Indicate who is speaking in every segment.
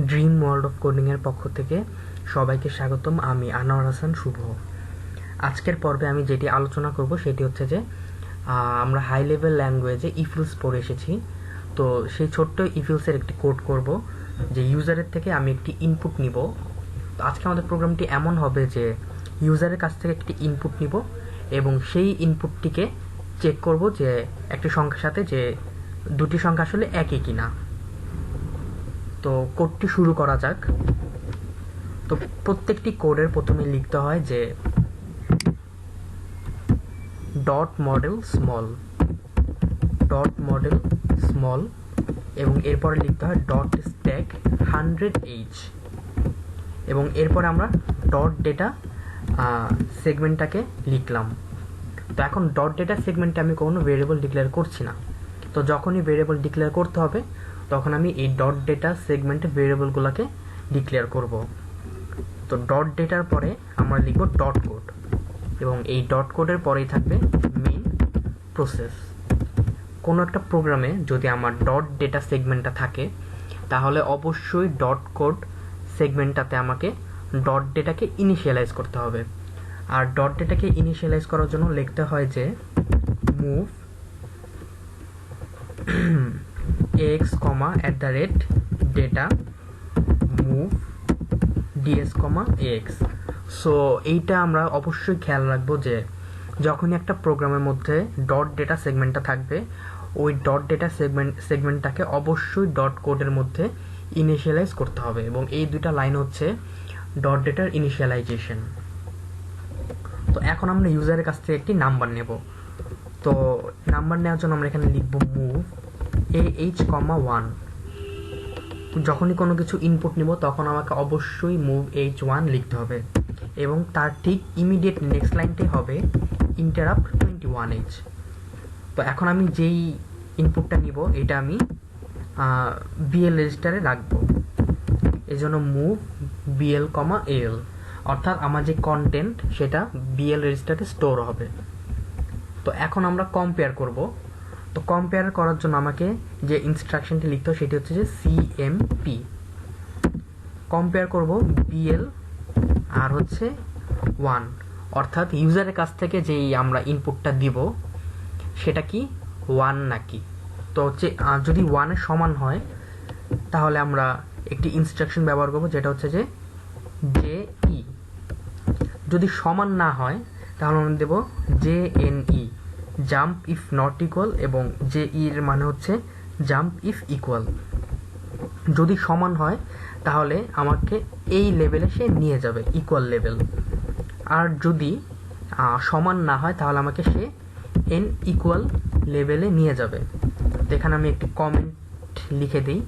Speaker 1: Dream world of কোডিংয়ের পক্ষ থেকে সবাইকে স্বাগতম। আমি আনোয়ার হাসান, শুভ। আজকের পর্বে আমি যেটি আলোচনা করব সেটি হচ্ছে যে আমরা হাই লেভেল ল্যাঙ্গুয়েজে ইফিলস পড়ে এসেছি। তো সেই ছোট্ট ইফিলসের একটি কোড করব, যে ইউজারের থেকে আমি একটি ইনপুট নিব। আজকে আমাদের প্রোগ্রামটি এমন হবে যে ইউজারের কাছ থেকে একটি ইনপুট নিব এবং সেই ইনপুটটিকে চেক করব যে, একটি সংখ্যার সাথে যে, দুটি সংখ্যা আসলে একই কিনা। তো কোডটি শুরু করা যাক। তো প্রত্যেকটি কোডের প্রথমে লিখতে হয় যে dot model small, dot model small, এবং এরপরে লিখতে হয় ডট স্ট্যাক হান্ড্রেড এইচ, এবং এরপরে আমরা ডট ডেটা সেগমেন্টটাকে লিখলাম। তো এখন ডট ডেটা সেগমেন্টে আমি কোনো ভেরিয়েবল ডিক্লেয়ার করছি না। তো যখনই ভেরিয়েবল ডিক্লেয়ার করতে হবে তখন আমি এই ডট ডেটা সেগমেন্টে ভেরিয়েবলগুলোকে ডিক্লেয়ার করব। তো ডট ডেটার পরে আমরা লিখব ডট কোড এবং এই ডট কোডের পরেই থাকবে মেইন প্রসেস কোনো একটা প্রোগ্রামে যদি আমার ডট ডেটা সেগমেন্টটা থাকে, তাহলে অবশ্যই ডট কোড সেগমেন্টটাতে আমাকে ডট ডেটাকে ইনিশিয়ালাইজ করতে হবে। আর ডট ডেটাকে ইনিশিয়ালাইজ করার জন্য লিখতে হয় যে move X comma at the rate data move DS comma X so এইটা আমরা অবশ্যই খেয়াল রাখব যে যখনই একটা প্রোগ্রামের মধ্যে ডট ডেটা সেগমেন্টটা থাকবে, ওই ডট ডেটা সেগমেন্ট সেগমেন্টটাকে অবশ্যই ডট কোডের মধ্যে ইনিশিয়ালাইজ করতে হবে এবং এই দুইটা লাইন হচ্ছে ডট ডেটার ইনিশিয়ালাইজেশন তো এখন আমরা ইউজারের কাছ থেকে একটি নাম্বার নেব। তো নাম্বার নেওয়ার জন্য আমরা এখানে লিখব move A H comma one যখনই কোনো কিছু ইনপুট নিব, তখন আমাকে অবশ্যই মুভ এইচ ওয়ান লিখতে হবে। এবং তার ঠিক ইমিডিয়েট নেক্সট লাইনটাই হবে ইন্টারাপ্ট টোয়েন্টি ওয়ান এইচ তো এখন আমি যেই ইনপুটটা নিব, এটা আমি বিএল রেজিস্টারে রাখব। এই জন্য মুভ বিএল কমা এল অর্থাৎ আমার যে কন্টেন্ট সেটা বিএল রেজিস্টারে স্টোর হবে। তো এখন আমরা কম্পেয়ার করব। তো কম্পেয়ার করার জন্য আমাকে যে ইনস্ট্রাকশনটি লিখতে হবে সেটি হচ্ছে যে সিএমপি কম্পেয়ার করব বিএল আর হচ্ছে ওয়ান অর্থাৎ ইউজারের কাছ থেকে যেই আমরা ইনপুটটা দিব, সেটা কি ওয়ান নাকি? তো হচ্ছে যদি ওয়ানের সমান হয়, তাহলে আমরা একটি ইনস্ট্রাকশন ব্যবহার করব, যেটা হচ্ছে যে জে ই যদি সমান না হয়, তাহলে আমরা দেব J N E jump if not equal এবং জে এর মানে হচ্ছে জাম্প ইফ ইকুয়াল যদি সমান হয়, তাহলে আমাকে এই লেভেলে সে নিয়ে যাবে ইকুয়াল লেভেল আর যদি সমান না হয়, তাহলে আমাকে সে এন ইকুয়াল লেভেলে নিয়ে যাবে। এখানে আমি একটি কমেন্ট লিখে দিই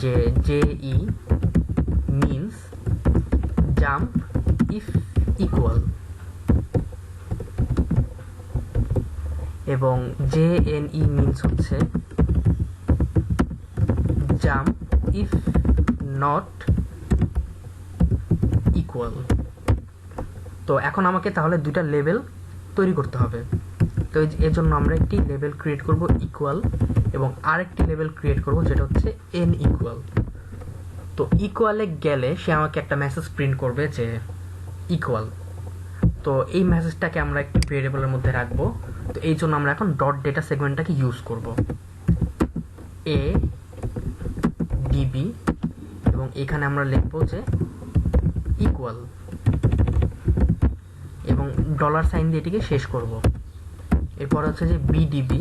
Speaker 1: যে J E means jump if equal এবং জে এন ই মিনস হচ্ছে জাম্প ইফ নট ইকুয়াল তো এখন আমাকে তাহলে দুইটা লেভেল তৈরি করতে হবে। তো এর জন্য আমরা একটি লেভেল ক্রিয়েট করব ইকুয়াল এবং আরেকটি লেভেল ক্রিয়েট করব যেটা হচ্ছে এন ইকুয়াল তো ইকুয়ালে গেলে সে আমাকে একটা মেসেজ প্রিন্ট করবে যে ইকুয়াল তো এই মেসেজটাকে আমরা একটি ভেরিয়েবলের মধ্যে রাখব। তো এই জন্য আমরা এখন ডট ডেটা সেগমেন্টটাকে ইউজ করব। এ ডিবি এবং এখানে আমরা লিখব যে ইকুয়াল এবং ডলার সাইন দিয়ে এটিকে শেষ করব। এরপর হচ্ছে যে বিডিবি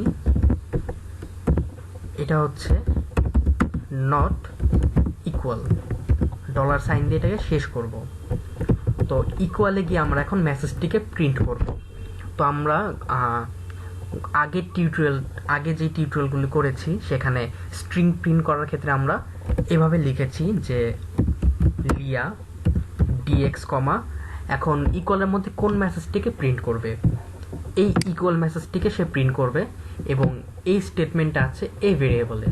Speaker 1: এটা হচ্ছে নট ইকুয়াল ডলার সাইন দিয়ে এটাকে শেষ করব। তো ইকুয়ালে গিয়ে আমরা এখন মেসেজটিকে প্রিন্ট করব। তো আমরা আগের টিউটোরিয়াল আগে যে টিউটোরিয়ালগুলি করেছি, সেখানে স্ট্রিং প্রিন্ট করার ক্ষেত্রে আমরা এভাবে লিখেছি যে লিয়া ডিএক্স কমা এখন ইকুয়ালের মধ্যে কোন মেসেজটিকে প্রিন্ট করবে? এই ইকুয়াল মেসেজটিকে সে প্রিন্ট করবে এবং এই স্টেটমেন্টটা আছে এ ভেরিয়েবলে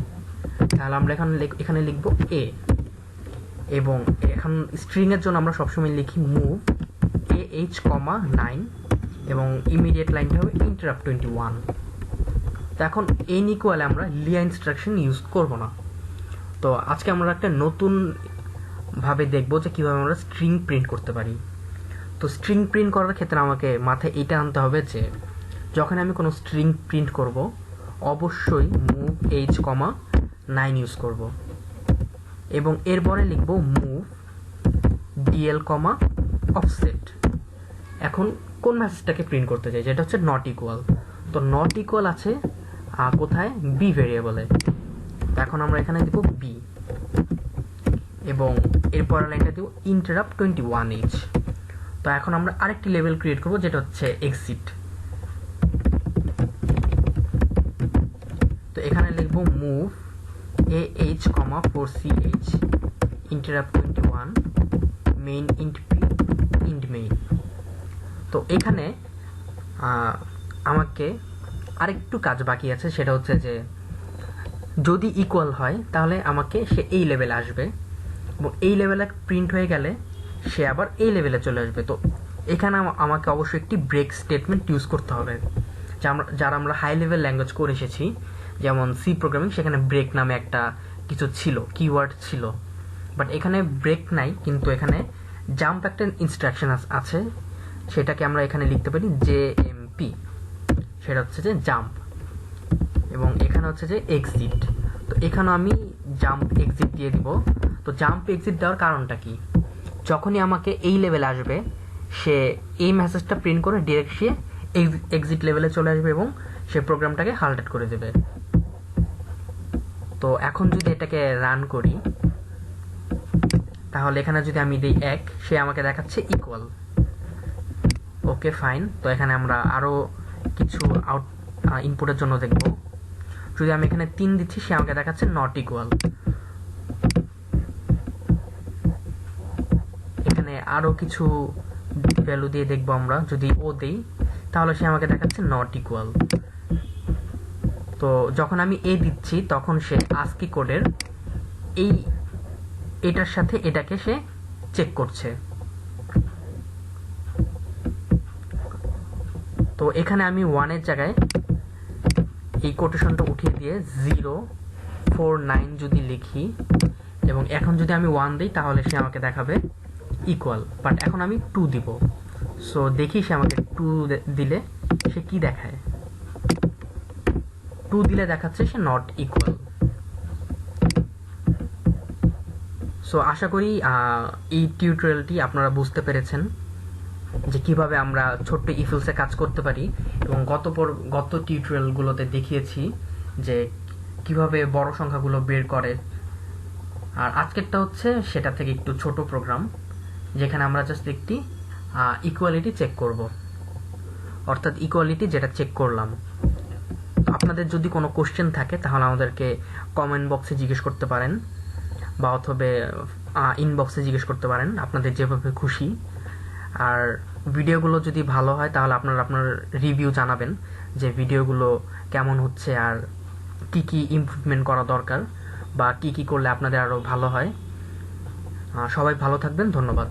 Speaker 1: তাহলে আমরা এখানে এখানে লিখব এ এবং এখন স্ট্রিংয়ের জন্য আমরা সবসময় লিখি move A H comma nine এবং ইমিডিয়েট লাইনটা হবে ইন্টারাপ্ট টোয়েন্টি ওয়ান তো এখন এন ইকুয়ালে আমরা লিয়া ইনস্ট্রাকশন ইউজ করব না। তো আজকে আমরা একটা নতুন ভাবে দেখব যে কীভাবে আমরা স্ট্রিং প্রিন্ট করতে পারি। তো স্ট্রিং প্রিন্ট করার ক্ষেত্রে আমাকে মাথায় এটা আনতে হবে যে, যখন আমি কোনো স্ট্রিং প্রিন্ট করব, অবশ্যই move H comma nine use করব। এবং এরপরে লিখব মুভ ডিএল কমা অফসেট এখন কোন মেসেজটাকে প্রিন্ট করতে চাই? যেটা হচ্ছে নট ইকুয়াল তো নট ইকুয়াল আছে কোথায়? বি ভেরিয়েবলে এখন আমরা এখানে দিব বি এবং এরপর লাইনটা দিব ইন্টারাপ্ট টোয়েন্টি ওয়ান এইচ তো এখন আমরা আরেকটি লেভেল ক্রিয়েট করব, যেটা হচ্ছে এক্সিট তো এখানে লিখব move A H comma four C H interrupt twenty one main int int main তো এখানে আমাকে আরেকটু কাজ বাকি আছে, সেটা হচ্ছে যে যদি ইকুয়াল হয়, তাহলে আমাকে সে এই লেভেলে আসবে। এবং এই লেভেলে প্রিন্ট হয়ে গেলে সে আবার এই লেভেলে চলে আসবে। তো এখানে আমা- আমাকে অবশ্যই একটি ব্রেক স্টেটমেন্ট ইউজ করতে হবে। যারা আমরা হাই লেভেল ল্যাঙ্গুয়েজ করে এসেছি, যেমন সি প্রোগ্রামিং সেখানে ব্রেক নামে একটা কিছু ছিল কিওয়ার্ড ছিল। বাট এখানে ব্রেক নাই, কিন্তু এখানে জাম্প একটা ইনস্ট্রাকশন আছে। সেটাকে আমরা এখানে লিখতে পারি জে এম পি। সেটা হচ্ছে যে জাম্প। এবং এখানে হচ্ছে যে এক্সিট। তো এখানে আমি জাম্প এক্সিট দিয়ে দিব। তো জাম্প এক্সিট দেওয়ার কারণটা কি? যখনই আমাকে এই লেভেলে আসবে, সে এই মেসেজটা প্রিন্ট করে ডিরেক্ট সে এক্সিট লেভেলে চলে আসবে এবং সে প্রোগ্রামটাকে হাল্টেড করে দেবে। তো এখন যদি এটাকে রান করি, তাহলে এখানে যদি আমি দিই এক, সে আমাকে দেখাচ্ছে ইকুয়াল ওকে ফাইন তো এখানে আমরা আরও কিছু আউট ইনপুটের জন্য দেখব। যদি আমি এখানে তিন দিচ্ছি, সে আমাকে দেখাচ্ছে নট ইকুয়াল এখানে আরও কিছু ভ্যালু দিয়ে দেখব আমরা। যদি ও দেই, তাহলে সে আমাকে দেখাচ্ছে নট ইকুয়াল তো যখন আমি এ দিচ্ছি, তখন সে আস্কি কোডের এই, এটার সাথে এটাকে সে চেক করছে। তো এখানে আমি ওয়ানের জায়গায় এই কোটেশনটা উঠিয়ে দিয়ে জিরো ফোর নাইন যদি লিখি, এবং এখন যদি আমি ওয়ান দিই, তাহলে সে আমাকে দেখাবে ইকুয়াল বাট এখন আমি টু দিব। সো দেখি সে আমাকে টু দিলে সে কি দেখায়। টু দিলে দেখাচ্ছে সে নট ইকুয়াল সো আশা করি এই টিউটোরিয়ালটি আপনারা বুঝতে পেরেছেন। যে কীভাবে আমরা ছোট্ট ইফেলসে কাজ করতে পারি এবং গত পর- গত টিউটোরিয়ালগুলোতে দেখিয়েছি যে কীভাবে বড় সংখ্যাগুলো বের করে। আর আজকেরটা হচ্ছে সেটা থেকে একটু ছোট প্রোগ্রাম যেখানে আমরা জাস্ট একটি ইকুয়ালিটি চেক করব। অর্থাৎ ইকুয়ালিটি যেটা চেক করলাম। আপনাদের যদি কোনো কোশ্চেন থাকে, তাহলে আমাদেরকে কমেন্ট বক্সে জিজ্ঞেস করতে পারেন, বা অথবা ইনবক্সে জিজ্ঞেস করতে পারেন। আপনাদের যেভাবে খুশি। আর ভিডিওগুলো যদি ভালো হয়, তাহলে আপনারা আপনার রিভিউ জানাবেন যে ভিডিওগুলো কেমন হচ্ছে আর কি কি ইমপ্রুভমেন্ট করা দরকার বা কি কি করলে আপনাদের আরও ভালো হয়। সবাই ভালো থাকবেন, ধন্যবাদ।